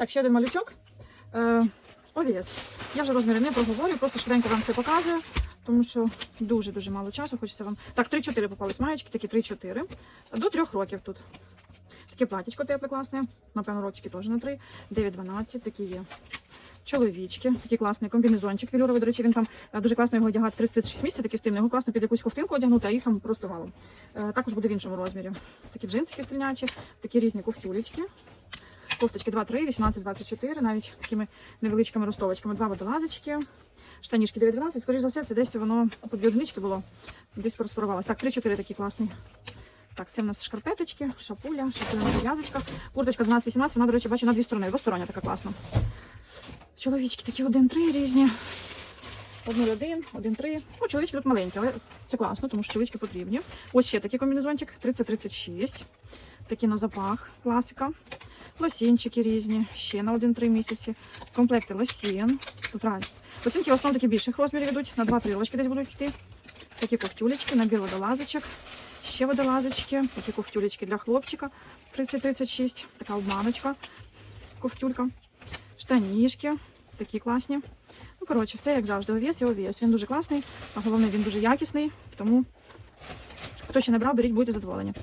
Так, ще один малючок. Е, ОВС. Я вже розміри не проговорю, просто швиденько вам все показую, тому що дуже-дуже мало часу. Хочеться вам. Так, 3-4 попались маєчки, такі 3-4. До 3 років тут. Таке платічко тепле класне. Напевно, рочки теж на 3. 9-12, такі є. Чоловічки, такий класний комбінезончик вілюровий. До речі, він там е, дуже класно його одягати 36 місяців, такий стильний. Його класно під якусь ковтинку одягнути, а їх там просто валом. Е, Також буде в іншому розмірі. Такі джинсики стрільнячі, такі різні ковтюлечки. Кофточки 2-3, 18-24, навіть такими невеличкими ростовочками. Два водолазочки. Штанішки 9-12. Скоріше за все, це десь воно по дві було. Десь проспорувалось. Так, 3-4 такі класні. Так, це в нас шкарпеточки, шапуля, шапуля на зав'язочках. Курточка 12-18, вона, до речі, бачу на дві сторони. Двостороння така класна. Чоловічки такі 1-3 різні. 1-1, 1-3. Ну, чоловічки тут маленькі, але це класно, тому що чоловічки потрібні. Ось ще такий комбінезончик 30-36. Такі на запах, класика. Лосінчики різні, ще на 1-3 місяці. Комплекти лосін. Тут раз. Лосінки в основному такі більших розмірів йдуть, на 2-3 рочки десь будуть йти. Такі ковтюлечки, набір водолазочок. Ще водолазочки, такі ковтюлечки для хлопчика 30-36. Така обманочка, ковтюлька. Штанішки, такі класні. Ну, коротше, все як завжди. Овіс і овіс. Він дуже класний, а головне, він дуже якісний. Тому, хто ще не брав, беріть, будете задоволені.